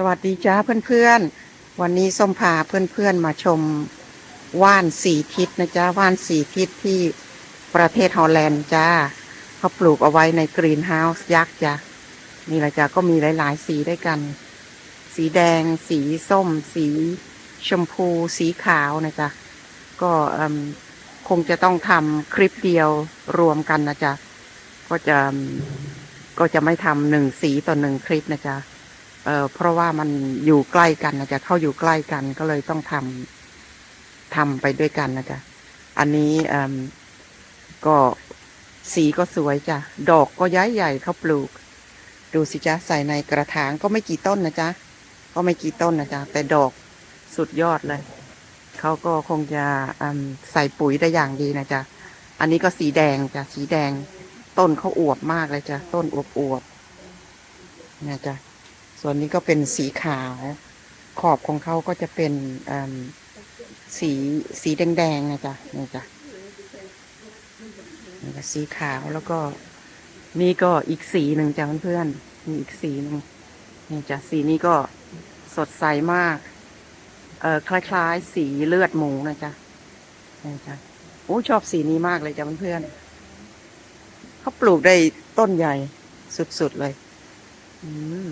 สวัสดีจ้าเพื่อนๆ วันนี้ส้มพาเพื่อนๆมาชมว่านสีทิศนะจ๊ะว่านสีทิศที่ประเทศฮอลแลนด์จ้าเขาปลูกเอาไว้ในกรีนเฮาส์ยักษ์จ้ะนี่แหละจ้ะก็มีหลายๆ สีด้วยกัน สีแดง สีส้ม สีชมพู สีขาวนะจ๊ะก็คงจะต้องทำคลิปเดียวรวมกันนะจ๊ะก็จะก็จะไม่ทำหนึ่งสีต่อหนึ่งคลิปนะจ๊ะ เอ่อเพราะว่ามันอยู่ใกล้กันนะจ๊ะเข้าอยู่ใกล้กันก็เลยต้องทำทำไปด้วยกันนะจ๊ะอันนี้เอ่มก็สีก็สวยจ้ะดอกก็ย้ายใหญ่เขาปลูก ดูสิจ๊ะใส่ในกระถางก็ไม่กี่ต้นนะจ๊ะก็ไม่กี่ต้นนะจ๊ะแต่ดอกสุดยอดเลยเขาก็คงจะใส่ปุ๋ยได้อย่างดีนะจ๊ะอันนี้ก็สีแดงจ้ะสีแดง ต้นเขาอวบมากเลยจ้ะต้นอวบอวบๆนะจ๊ะ ส่วนนี้ก็เป็นสีขาว ขอบของเขาก็จะเป็นสีสีแดงๆนะจ๊ะนี่จ้ะนี่ก็สีขาวแล้วก็นี่ก็อีกสีหนึ่งจ้ะเพื่อนๆมีอีกสีหนึ่งนี่จ้ะสีนี้ก็สดใสมาก เอ่อคล้ายๆ สีเลือดหมูนะจ๊ะนี่จ้ะโอ้ชอบสีนี้มากเลยจ้ะเพื่อนๆเขาปลูกได้ต้นใหญ่สุดๆเลย อืม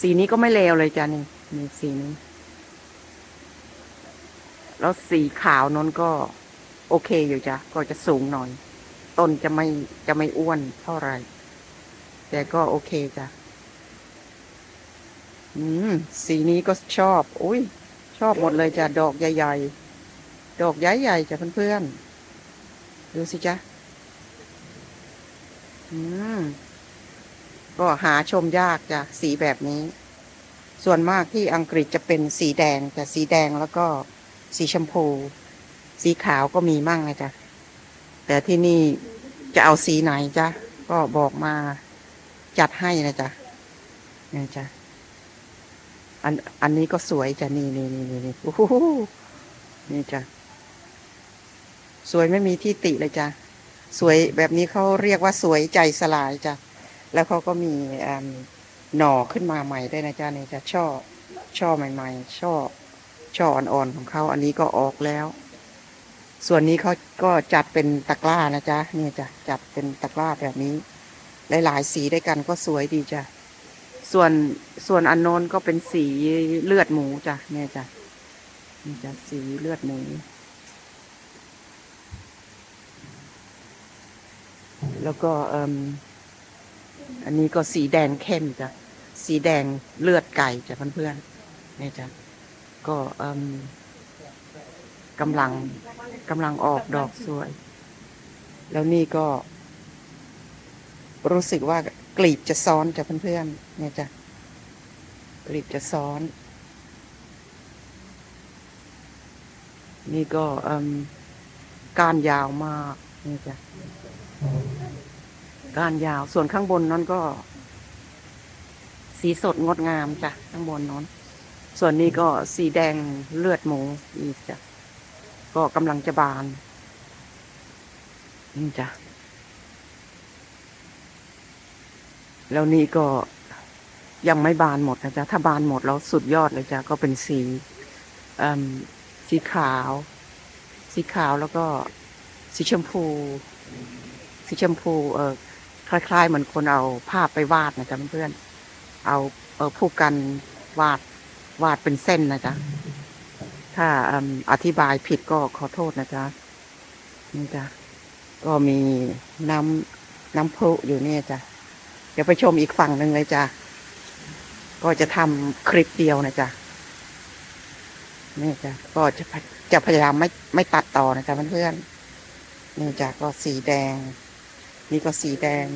สีนี้ก็ไม่เลวเลยจ้ะนี่นี่สีนี้ แล้วสีขาวนนก็ โอเคอยู่จ้ะก็จะสูงหน่อย ต้นจะไม่จะไม่อ้วนเท่าไหร่ แต่ก็โอเคจ้ะอืม สีนี้ก็ชอบ อุ้ยชอบหมดเลยจ้ะดอกใหญ่ๆ ดอกใหญ่ๆจ้ะเพื่อนๆ ดูสิจ้ะอืม ก็หาชมยากจ้ะสีแบบนี้ ส่วนมากที่อังกฤษจะเป็นสีแดงแต่สีแดงแล้วก็สีชมพู สีขาวก็มีมั่งนะจ๊ะแต่ที่นี่จะเอาสีไหนจ้ะก็บอกมาจัดให้นะจ๊ะนี่จ้ะอันอันนี้ก็สวยจ้ะนี่นี่นี่นี่นี่โอ้โหนี่จ้ะสวยไม่มีที่ติเลยจ้ะสวยแบบนี้เขาเรียกว่าสวยใจสลายจ้ะ แล้วเขาก็มีหน่อขึ้นมาใหม่ได้นะจ๊ะนี่จะช่อช่อใหม่ๆ ช่อช่ออ่อนๆของเขาอันนี้ก็ออกแล้ว ส่วนนี้เขาก็จัดเป็นตะกร้านะจ๊ะนี่จ้ะจัดเป็นตะกร้าแบบนี้ หลายๆสีด้วยกันก็สวยดีจ้ะส่วนส่วนอันโน้นก็เป็นสีเลือดหมูจ้ะเนี่ยจ้ะนี่จ้ะสีเลือดหมูแล้วก็เอ่ม อันนี้ก็สีแดงเข้มจ้ะ สีแดงเลือดไก่จ้ะเพื่อนๆนี่จ้ะ ก็กำลังกำลังออกดอกสวย แล้วนี่ก็ รู้สึกว่ากลีบจะซ้อนจ้ะเพื่อนๆเนี่ยจ้ะ กลีบจะซ้อน นี่ก็ก้านยาวมากนี่จ้ะ ก้านยาว ส่วนข้างบนนั้นก็ สีสดงดงามจ้ะข้างบนนั้นส่วนนี้ก็สีแดงเลือดหมูอีกจ้ะก็กำลังจะบานนี่จ้ะแล้วนี่ก็ยังไม่บานหมดนะจ๊ะ ถ้าบานหมดแล้วสุดยอดเลยจ้ะ ก็เป็นสีสีขาว สีขาวแล้วก็สีชมพู สีชมพู เออ คล้ายๆ เหมือนคนเอาภาพไปวาดนะจ๊ะเพื่อนๆเอาเออผู้กันวาดวาดเป็นเส้นนะจ๊ะถ้าอธิบายผิดก็ขอโทษนะจ๊ะนี่จ้ะก็มีน้ำน้ำพุอยู่เนี่ยจ้ะเดี๋ยวไปชมอีกฝั่งหนึ่งเลยจ้ะก็จะทำคลิปเดียวนะจ๊ะนี่จ้ะก็จะจะพยายามไม่ไม่ตัดต่อนะจ๊ะเพื่อนๆนี่จ้ะก็สีแดง นี่ก็สีแดง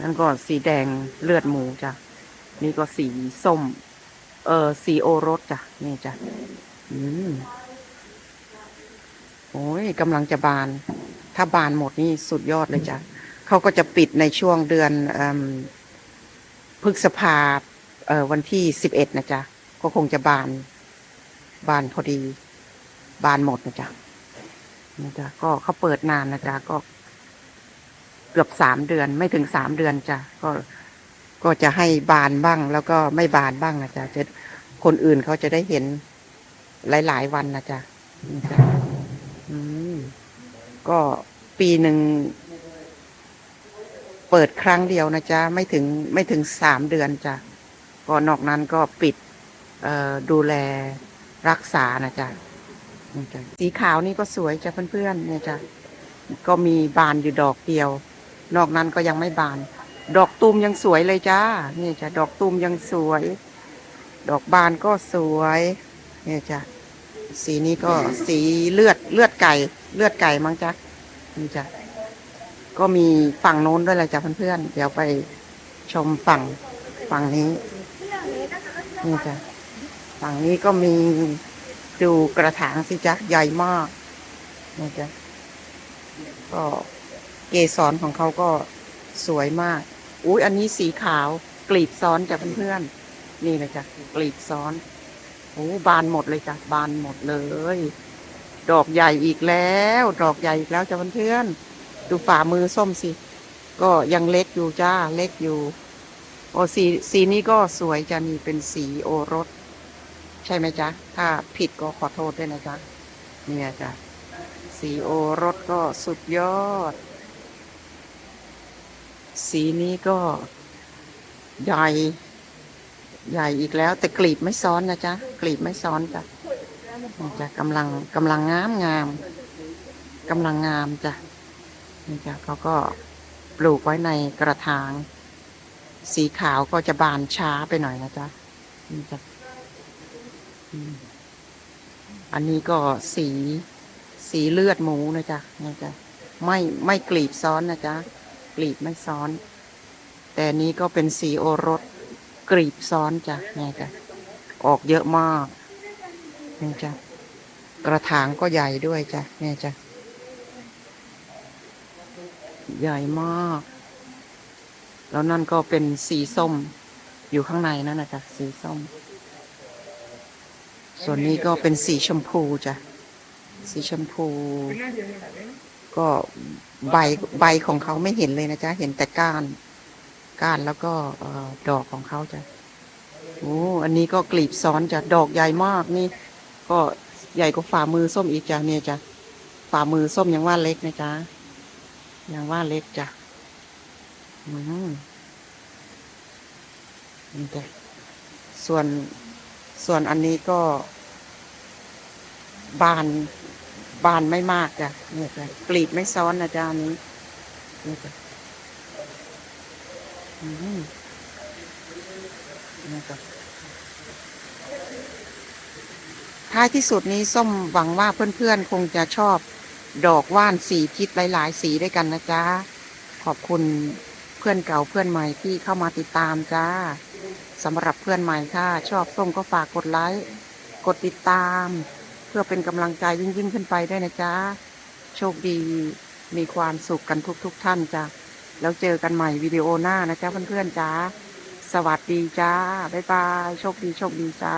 นั่นก็สีแดงเลือดหมูจ้ะ นี่ก็สีส้ม เออสีโอรสจ้ะ นี่จ้ะ อืม โอ้ยกำลังจะบาน ถ้าบานหมดนี่สุดยอดเลยจ้ะ เขาก็จะปิดในช่วงเดือนอพฤษภาเออวันที่สิบเอ็ดนะจ๊ะ ก็คงจะบาน บานพอดี บานหมดนะจ๊ะ นะจ๊ะก็เขาเปิดนานนะจ๊ะก็ เกือบสามเดือน ไม่ถึงสามเดือนจ้ะก็ก็จะให้บานบ้าง แล้วก็ไม่บานบ้างนะจ๊ะจะคนอื่นเขาจะได้เห็นหลาย ๆ วันนะจ๊ะจ้ะอืมก็ปีหนึ่งเปิดครั้งเดียวนะจ๊ะไม่ถึงไม่ถึงสามเดือนจ้ะก็นอกนั้นก็ปิดดูแลรักษานะจ๊ะ นี่จ้ะสีขาวนี่ก็สวยจ้ะเพื่อนๆเนี่ยจ้ะก็มีบานอยู่ดอกเดียว นอกนั้นก็ยังไม่บาน ดอกตูมยังสวยเลยจ้านี่จ้ะดอกตูมยังสวย ดอกบานก็สวยเนี่ยจ้ะสีนี้ก็สีเลือดเลือดไก่ เลือดไก่มั้งจ้ะนี่จ้ะก็มีฝั่งโน้นด้วยแหละจ้ะเพื่อนๆเดี๋ยวไปชมฝั่งฝั่งนี้นี่จ้ะฝั่งนี้ก็มี ดูกระถางสิจ้ะใหญ่มากนี่จ้ะก็เกสรของเขาก็สวยมาก อุ้ยอันนี้สีขาวกลีบซ้อนจ้ะเพื่อนๆนี่เลยจ้ะกลีบซ้อนโอ้บานหมดเลยจ้ะบานหมดเลย ดอกใหญ่อีกแล้ว ดอกใหญ่อีกแล้วจ้ะเพื่อนๆดูฝ่ามือส้มสิ ก็ยังเล็กอยู่จ้าเล็กอยู่ โอ้สีสีนี้ก็สวยจะมีเป็นสีโอรส ใช่ไหมจ๊ะ ถ้าผิดก็ขอโทษด้วยนะจ๊ะ เนี่ยจ้ะสีโอรสก็สุดยอด สีนี้ก็ใหญ่ ใหญ่อีกแล้ว แต่กลีบไม่ซ้อนนะจ๊ะ กลีบไม่ซ้อนจ้ะจ้ะกำลังกำลังงามงามกำลังงามจ้ะนี่จ้ะเขาก็ปลูกไว้ในกระถาง สีขาวก็จะบานช้าไปหน่อยนะจ๊ะนี่จ้ะ อันนี้ก็สีสีเลือดหมูนะจ๊ะนี่จ้ะไม่ไม่กลีบซ้อนนะจ๊ะกลีบไม่ซ้อน แต่นี้ก็เป็นสีโอรสกลีบซ้อนจ้ะนี่จ้ะออกเยอะมากนี่จ้ะกระถางก็ใหญ่ด้วยจ้ะนี่จ้ะใหญ่มาก แล้วนั่นก็เป็นสีส้มอยู่ข้างในนั่นนะจ๊ะสีส้ม ส่วนนี้ก็เป็นสีชมพูจ้ะ สีชมพู ก็ใบใบของเขาไม่เห็นเลยนะจ๊ะ เห็นแต่ก้าน ก้านแล้วก็อดอกของเขาจ้ะโอ้อันนี้ก็กลีบซ้อนจ้ะ ดอกใหญ่มากนี่ ก็ใหญ่กว่าฝ่ามือส้มอีกจ้ะเนี่ยจ้ะ ฝ่ามือส้มยังว่าเล็กนะจ๊ะ ยังว่าเล็กจ้ะ อืมนี่จ้ะ ส่วน ส่วนอันนี้ก็ บานบานไม่มากจ้ะเนี่ยจ้ะกลีบไม่ซ้อนนะจ๊ะอันนี้นี่จ้ะอืมนี่จ้ะท้ายที่สุดนี้ส้มหวังว่าเพื่อนๆ คงจะชอบดอกว่านสีทิศหลาย ๆ สีด้วยกันนะจ๊ะ ขอบคุณเพื่อนเก่าเพื่อนใหม่ที่เข้ามาติดตามจ้า สำหรับเพื่อนใหม่ค่ะ ชอบส้มก็ฝากกดไลค์กดติดตาม เพื่อเป็นกำลังใจยิ่งยิ่งๆขึ้นไปได้นะจ๊ะ โชคดีมีความสุขกันทุกๆทท่านจ้ะ แล้วเจอกันใหม่วิดีโอหน้านะจ๊ะเพื่อนๆจ้าสวัสดีจ้า บ๊ายบาย โชคดีโชคดีจ้า